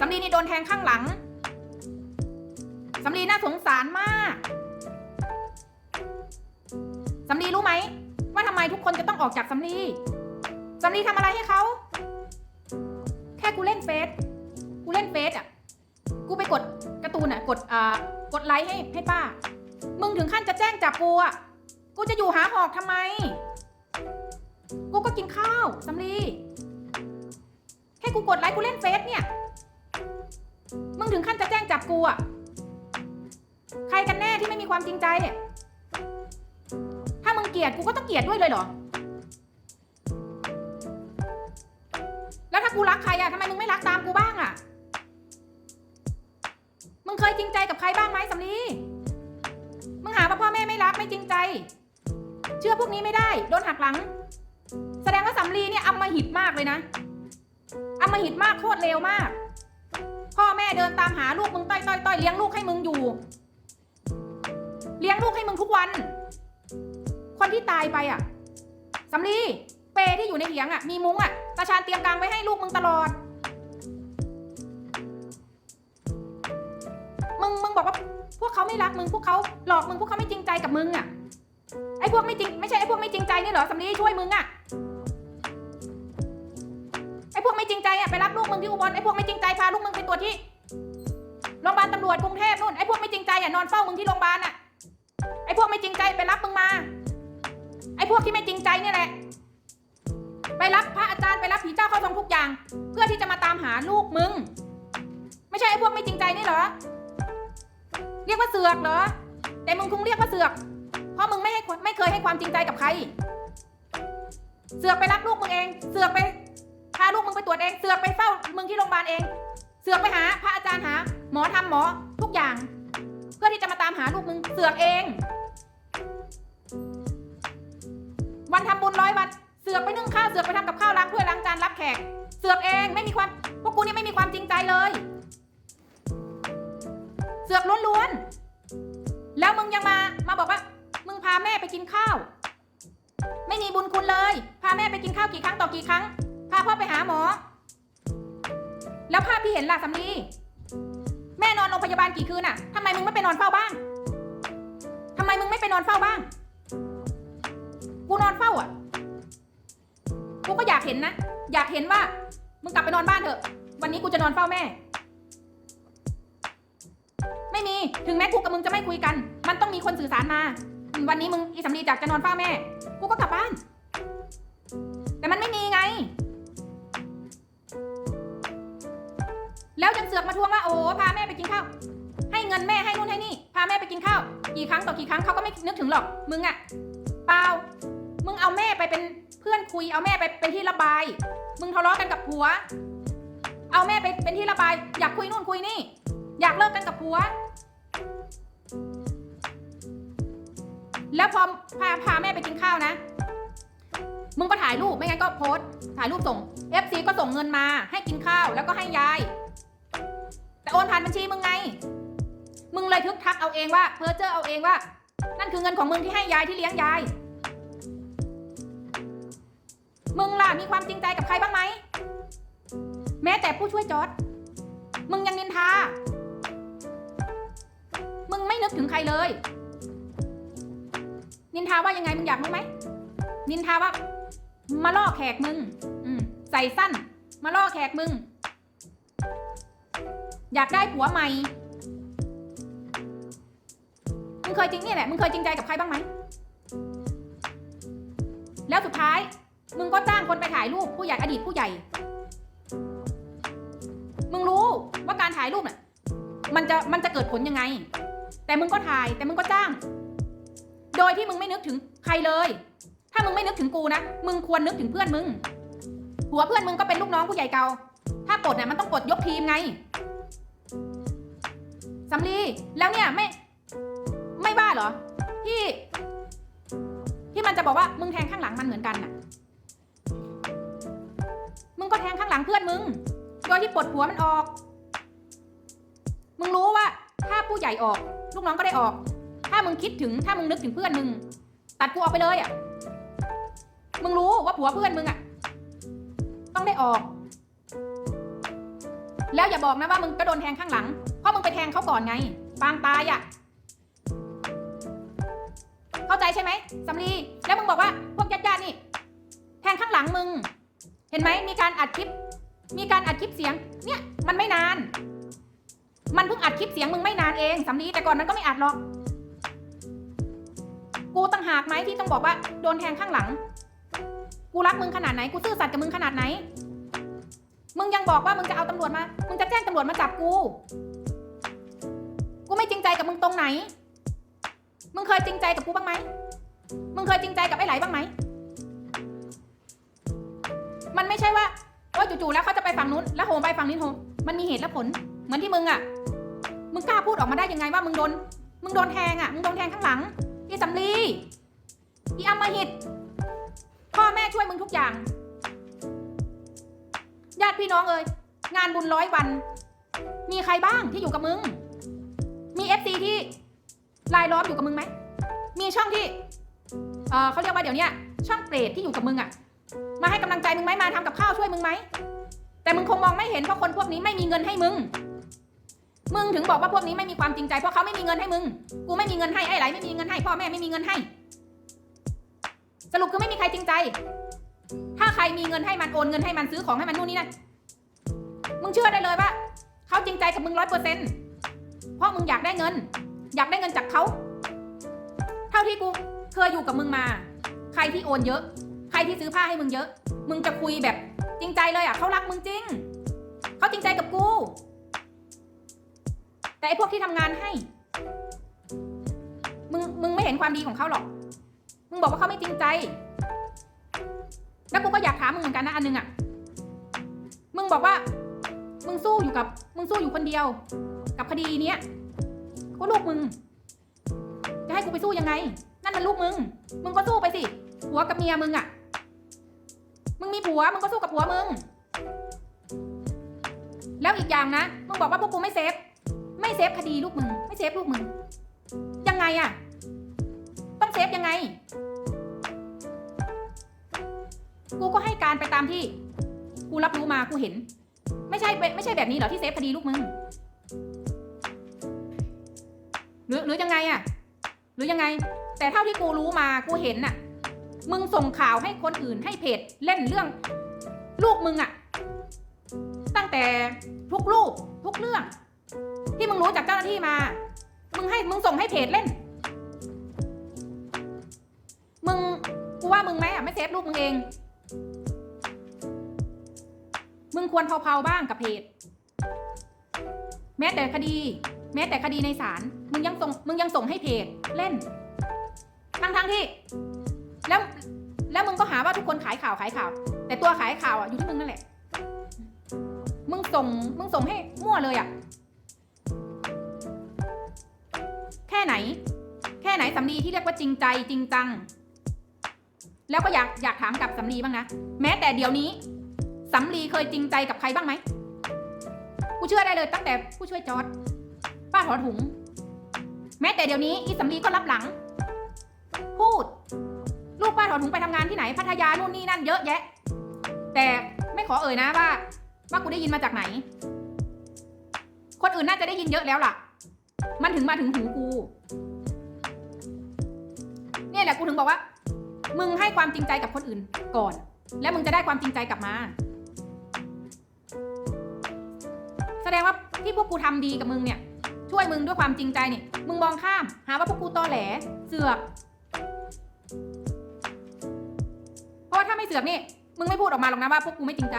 สำลีนี่โดนแทงข้างหลังสำลีน่าสงสารมากสำลีรู้ไหม ว่าทำไมทุกคนจะต้องออกจากสำลีสำลีทำอะไรให้เขา แค่กูเล่นเฟซกูเล่นเฟซอะ กูไปกดการ์ตูนอะ กดอ่ากดไลค์ให้ให้ป้า มึงถึงขั้นจะแจ้งจับกูอะ กูจะอยู่หาหอกทำไม กูก็กินข้าวสำลีแค่กูกดไลค์กูเล่นเฟซเนี่ย มึงถึงขั้นจะแจ้งจับกูอะใครกันแน่ที่ไม่มีความจริงใจเนี่ย ถ้ามึงเกลียดกูก็ต้องเกลียดด้วยเลยเหรอ แล้วถ้ากูรักใครอะทำไมมึงไม่รักตามกูบ้างอะมึงเคยจริงใจกับใครบ้างไหมสำลีมึงหาว่าพ่อแม่ไม่รักไม่จริงใจ เชื่อพวกนี้ไม่ได้โดนหักหลัง แสดงว่าสำลีเนี่ยอำมหิตมากเลยนะอำมหิตมากโคตรเลวมาก พ่อแม่เดินตามหาลูกมึงต้อยต้อยต้อยเลี้ยงลูกให้มึงอยู่ เลี้ยงลูกให้มึงทุกวัน คนที่ตายไปอะสำลีเปที่อยู่ในเถียงอะมีมุ้งอะตาชาญเตรียมกลางไว้ให้ลูกมึงตลอด มึงมึงบอกว่า พวกเขาไม่รักมึงพวกเขาหลอกมึงพวกเขาไม่จริงใจกับมึงอะไอ้พวกไม่จริงไม่ใช่ไอ้พวกไม่จริงใจนี่เหรอสำลีช่วยมึงอะ จริงใจอะไปรับลูกมึงที่อุบลไอ้พวกไม่จริงใจพาลูกมึงไปตรวจที่โรงพยาบาลตำรวจกรุงเทพนู่นไอ้พวกไม่จริงใจอะนอนเฝ้ามึงที่โรงพยาบาลอะไอ้พวกไม่จริงใจไปรับมึงมา ไอ้พวกที่ไม่จริงใจเนี่ยแหละ ไปรับพระอาจารย์ไปรับผีเจ้าเข้าทรงทุกอย่าง เพื่อที่จะมาตามหาลูกมึง ไม่ใช่ไอ้พวกไม่จริงใจนี่เหรอ เรียกว่าเสือกเหรอ แต่มึงคงเรียกว่าเสือก เพราะมึงไม่ให้ไม่เคยให้ความจริงใจกับใคร เสือกไปรับลูกมึงเอง เสือกไปาลูกมึงไปตรวจเองเสือกไปเฝ้ามึงที่โรงพยาบาลเอง เสือกไปหา พระอาจารย์หา หมอทำหมอทุกอย่าง เพื่อที่จะมาตามหาลูกมึงเสือกเอง วันทำบุญร้อยวันเสือกไปนึ่งข้าวเสือกไปทำกับข้าวล้างถ้วยล้างจานรับแขก เสือกเองไม่มีความพวกกูนี่ไม่มีความจริงใจเลย เสือกล้วนๆแล้วมึงยังมามาบอกว่า มึงพาแม่ไปกินข้าว ไม่มีบุญคุณเลย พาแม่ไปกินข้าวกี่ครั้งต่อกี่ครั้ง พาพ่อไปหาหมอ แล้วภาพที่เห็นล่ะสำลีแม่นอนโรงพยาบาลกี่คืนอะทำไมมึงไม่ไปนอนเฝ้าบ้างทำไมมึงไม่ไปนอนเฝ้าบ้าง กูนอนเฝ้าอะ กูก็อยากเห็นนะ อยากเห็นว่า มึงกลับไปนอนบ้านเถอะ วันนี้กูจะนอนเฝ้าแม่ ไม่มี ถึงแม้กูกับมึงจะไม่คุยกัน มันต้องมีคนสื่อสารมา วันนี้มึงอีสำลีจากจะนอนเฝ้าแม่ กูก็กลับบ้าน แต่มันไม่มี แล้วยังเสือกมาทวงว่าโอ้พาแม่ไปกินข้าว ให้เงินแม่ให้นู่นให้นี่ พาแม่ไปกินข้าว กี่ครั้งต่อกี่ครั้งเขาก็ไม่นึกถึงหรอก มึงอะเปล่า มึงเอาแม่ไปเป็นเพื่อนคุย เอาแม่ไปเป็นที่ระบาย มึงทะเลาะกันกับผัว เอาแม่ไปเป็นที่ระบาย อยากคุยนู่นคุยนี่ อยากเลิกกันกับผัว แล้วพอพาพาแม่ไปกินข้าวนะ มึงก็ถ่ายรูป ไม่งั้นก็โพสถ่ายรูปส่ง FC ก็ส่งเงินมาให้กินข้าวแล้วก็ให้ยาย โอนผ่านบัญชีมึงไง มึงเลยทึกทักเอาเองว่าเพอเจอร์เอาเองว่า นั่นคือเงินของมึงที่ให้ยายที่เลี้ยงยาย มึงล่ะมีความจริงใจกับใครบ้างไหม แม้แต่ผู้ช่วยจอดมึงยังนินทา มึงไม่นึกถึงใครเลย นินทาว่ายังไงมึงอยากรู้ไหม นินทาว่า มาล่อแขกมึง อืใส่สั้น มาล่อแขกมึง อยากได้ผัวใหม่ มึงเคยจริงนี่แหละ มึงเคยจริงใจกับใครบ้างไหม แล้วสุดท้าย มึงก็จ้างคนไปถ่ายรูปผู้ใหญ่อดีตผู้ใหญ่ มึงรู้ว่าการถ่ายรูปน่ะ มันจะมันจะเกิดผลยังไง แต่มึงก็ถ่าย แต่มึงก็จ้าง โดยที่มึงไม่นึกถึงใครเลย ถ้ามึงไม่นึกถึงกูนะ มึงควรนึกถึงเพื่อนมึง หัวเพื่อนมึงก็เป็นลูกน้องผู้ใหญ่เก่า ถ้ากดเนี่ยมันต้องกดยกทีมไง สำลีแล้วเนี่ยไม่ไม่บ้าเหรอ ที่ ที่มันจะบอกว่ามึงแทงข้างหลังมันเหมือนกันน่ะ มึงก็แทงข้างหลังเพื่อนมึงโดยที่ปลดหัวมันออก มึงรู้ว่า ถ้าผู้ใหญ่ออก ลูกน้องก็ได้ออก ถ้ามึงคิดถึงถ้ามึงนึกถึงเพื่อนมึงตัดกูออกไปเลยอะ มึงรู้ว่าผัวเพื่อนมึงอะ ต้องได้ออก แล้วอย่าบอกนะว่ามึงก็โดนแทงข้างหลัง เพราะมึงไปแทงเขาก่อนไงปางตายอะ่ะ เข้าใจใช่ไหมสำลีแล้วมึงบอกว่าพวกญาติๆนี่ แทงข้างหลังมึง เห็นไหมมีการอัดคลิป มีการอัดคลิปเสียง เนี่ยมันไม่นาน มันเพิ่งอัดคลิปเสียงมึงไม่นานเองสำลีแต่ก่อนมันก็ไม่อัดหรอก กูตั้งหากไหมที่ต้องบอกว่าโดนแทงข้างหลัง กูรักมึงขนาดไหน กูซื่อสัตย์กับมึงขนาดไหน มึงยังบอกว่ามึงจะเอาตำรวจมา มึงจะแจ้งตำรวจมาจับกู กูไม่จริงใจกับมึงตรงไหน มึงเคยจริงใจกับกูบ้างไหม มึงเคยจริงใจกับไอ้ไหลบ้างไหม มันไม่ใช่ว่าว่าจู่ๆแล้วเขาจะไปฝั่งนู้นแล้วโหมไปฝั่งนี้โหมมันมีเหตุและผล เหมือนที่มึงอะมึงกล้าพูดออกมาได้ยังไงว่ามึงโดน มึงโดนแทงอะมึงโดนแทงข้างหลังอีสำลีอีอำมหิต พ่อแม่ช่วยมึงทุกอย่าง ญาติพี่น้องเอ่ยงานบุญร้อยวัน มีใครบ้างที่อยู่กับมึง มีเอฟซีที่รายล้อมอยู่กับมึงไหม มีช่องที่เออเขาเรียกว่าเดี๋ยวนี้ช่องเปรตที่อยู่กับมึงอะมาให้กำลังใจมึงไหมมาทำกับข้าวช่วยมึงไหม แต่มึงคงมองไม่เห็นเพราะคนพวกนี้ไม่มีเงินให้มึง มึงถึงบอกว่าพวกนี้ไม่มีความจริงใจเพราะเขาไม่มีเงินให้มึง กูไม่มีเงินให้ไอ้ไหลไม่มีเงินให้พ่อแม่ไม่มีเงินให้ สรุปคือไม่มีใครจริงใจ ถ้าใครมีเงินให้มันโอนเงินให้มันซื้อของให้มันนู่นนี่นั่นมึงเชื่อได้เลยว่าเขาจริงใจกับมึงร้อยเปอร์เซ็นต์เพราะมึงอยากได้เงิน อยากได้เงินจากเขาเท่าที่กูเคยอยู่กับมึงมา ใครที่โอนเยอะ ใครที่ซื้อผ้าให้มึงเยอะ มึงจะคุยแบบจริงใจเลยอะเขารักมึงจริงเขาจริงใจกับกู แต่ไอ้พวกที่ทำงานให้ มึงมึงไม่เห็นความดีของเขาหรอก มึงบอกว่าเขาไม่จริงใจ แล้วกูก็อยากถามมึงเหมือนกันนะอันนึงอะ มึงบอกว่า มึงสู้อยู่กับ มึงสู้อยู่คนเดียว กับคดีเนี้ยก็ลูกมึง จะให้กูไปสู้ยังไง นั่นมันลูกมึง มึงก็สู้ไปสิ ผัวกับเมียมึงอะ มึงมีผัว มึงก็สู้กับผัวมึง แล้วอีกอย่างนะ มึงบอกว่าพวกกูไม่เซฟ ไม่เซฟคดีลูกมึง ไม่เซฟลูกมึง ยังไงอะต้องเซฟยังไง กูก็ให้การไปตามที่ กูรับรู้มากูเห็น ไม่ใช่ไม่ใช่แบบนี้เหรอที่เซฟคดีลูกมึงหรือหรือยังไงอะหรือยังไง แต่เท่าที่กูรู้มากูเห็นน่ะ มึงส่งข่าวให้คนอื่นให้เพจเล่นเรื่อง ลูกมึงอะตั้งแต่ทุกลูกทุกเรื่อง ที่มึงรู้จากเจ้าหน้าที่มา มึงให้มึงส่งให้เพจเล่น มึงกูว่ามึงไหมอะไม่เซฟลูกมึงเอง มึงควรเผาๆบ้างกับเพจ แม้แต่คดี แม้แต่คดีในศาลมึงยังส่งมึงยังส่งให้เพจเล่นทั้งทั้งๆที่ แล้วแล้วมึงก็หาว่าทุกคนขายข่าวขายข่าว แต่ตัวขายข่าวอะอยู่ที่มึงนั่นแหละ มึงส่งมึงส่งให้มั่วเลยอะ แค่ไหน แค่ไหนสำลีที่เรียกว่าจริงใจจริงจัง แล้วก็อยากอยากถามกับสำลีบ้างนะ แม้แต่เดี๋ยวนี้ สำลีเคยจริงใจกับใครบ้างไหม กูเชื่อได้เลยตั้งแต่ผู้ช่วยจอร์ดป้าถอถุง แม้แต่เดี๋ยวนี้อีสำลีก็รับหลัง พูด ลูกป้าถอถุงไปทำงานที่ไหนพัทยานู่นนี่นั่นเยอะแยะ แต่ไม่ขอเอ่ยนะว่า ว่ากูได้ยินมาจากไหน คนอื่นน่าจะได้ยินเยอะแล้วล่ะ มันถึงมาถึงหูกูเนี่ยแหละกูถึงบอกว่า มึงให้ความจริงใจกับคนอื่นก่อน แล้วมึงจะได้ความจริงใจกลับมา ดงว่าที่พวกกูทำดีกับมึงเนี่ย ช่วยมึงด้วยความจริงใจเนี่ยมึงมองข้าม หาว่าพวกกูตอแหลเสือกเพราะว่าถ้าไม่เสือกนี่มึงไม่พูดออกมาหรอกนะว่าพวกกูไม่จริงใจ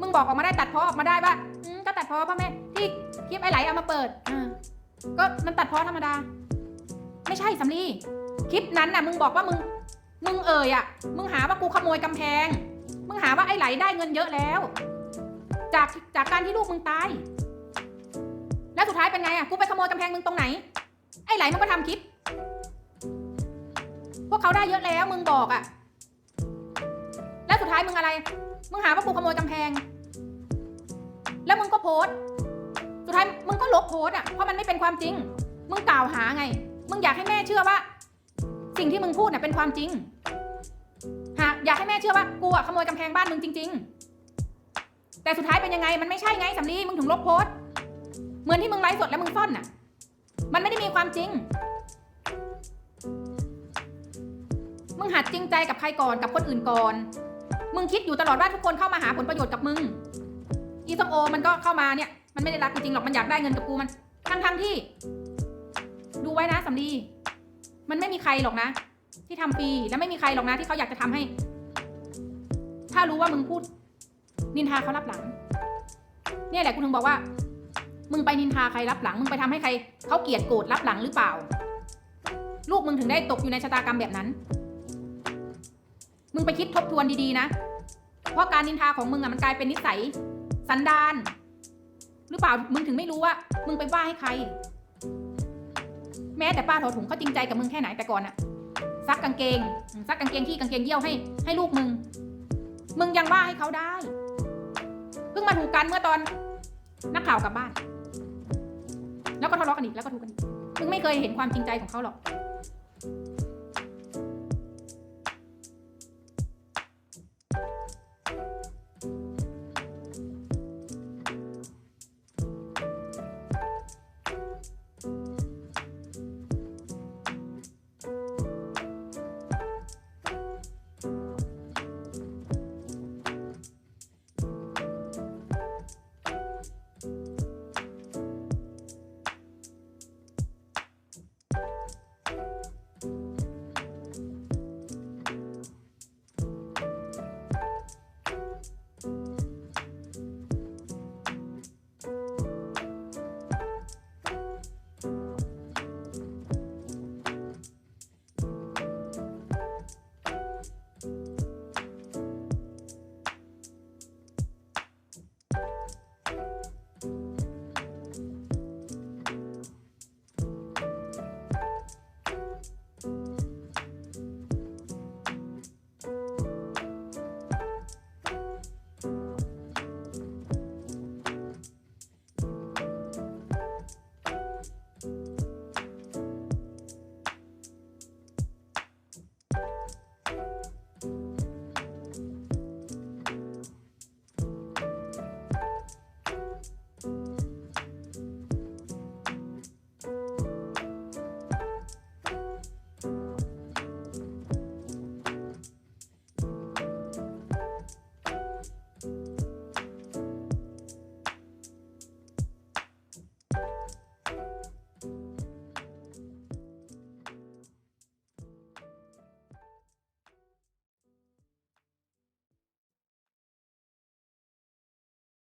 มึงบอกออกมาได้ตัดพ้อออกมาได้ว่าก็ตัดพ้อพ่อแม่ที่คลิปไอ้ไหลเอามาเปิดอ่าก็มันตัดพ้อธรรมดา ไม่ใช่สำลีคลิปนั้นน่ะ มึงบอกว่ามึง มึงเอ่ยอะ มึงหาว่ากูขโมยกำแพง มึงหาว่าไอ้ไหลได้เงินเยอะแล้ว จากจากการที่ลูกมึงตาย แล้วสุดท้ายเป็นไงอะกูไปขโมยกำแพงมึงตรงไหน ไอ้ไหลมันก็ทำคลิป พวกเขาได้เยอะแล้วมึงบอกอะ แล้วสุดท้ายมึงอะไร มึงหาว่ากูขโมยกำแพง แล้วมึงก็โพสต์ สุดท้ายมึงก็ลบโพสต์อะ เพราะมันไม่เป็นความจริง มึงกล่าวหาไง มึงอยากให้แม่เชื่อว่า สิ่งที่มึงพูดน่ะเป็นความจริง หาอยากให้แม่เชื่อว่ากูอะขโมยกำแพงบ้านมึงจริง แต่สุดท้ายเป็นยังไง มันไม่ใช่ไงสำลีมึงถึงลบโพสต์เหมือนที่มึงไลฟ์สดแล้วมึงซ่อนน่ะ มันไม่ได้มีความจริง มึงหัดจริงใจกับใครก่อนกับคนอื่นก่อน มึงคิดอยู่ตลอดว่าทุกคนเข้ามาหาผลประโยชน์กับมึง อีส้มโอ มันก็เข้ามาเนี่ย มันไม่ได้รักกูจริงหรอก มันอยากได้เงินกับกูมัน ทั้งทั้งที่ ดูไว้นะสำลี มันไม่มีใครหรอกนะ ที่ทำฟรี และไม่มีใครหรอกนะที่เขาอยากจะทำให้ ถ้ารู้ว่ามึงพูด นินทาเขารับหลัง เนี่ยแหละกูถึงบอกว่า มึงไปนินทาใครรับหลัง มึงไปทำให้ใครเขาเกลียดโกรธรับหลังหรือเปล่า ลูกมึงถึงได้ตกอยู่ในชะตากรรมแบบนั้น มึงไปคิดทบทวนดีๆนะ เพราะการนินทาของมึงอะมันกลายเป็นนิสัย สันดาน หรือเปล่า มึงถึงไม่รู้ว่า มึงไปว่าให้ใคร แม้แต่ป้าถอถุงเขาจริงใจกับมึงแค่ไหนแต่ก่อนอะซักกางเกง ซักกางเกงที่กางเกงเยี่ยวให้ ให้ลูกมึง มึงยังว่าให้เขาได้ เพิ่งมาถูกกันเมื่อตอนนักข่าวกลับบ้าน แล้วก็ทะเลาะกันอีกแล้วก็ถูกกันอีกมึงไม่เคยเห็นความจริงใจของเขาหรอก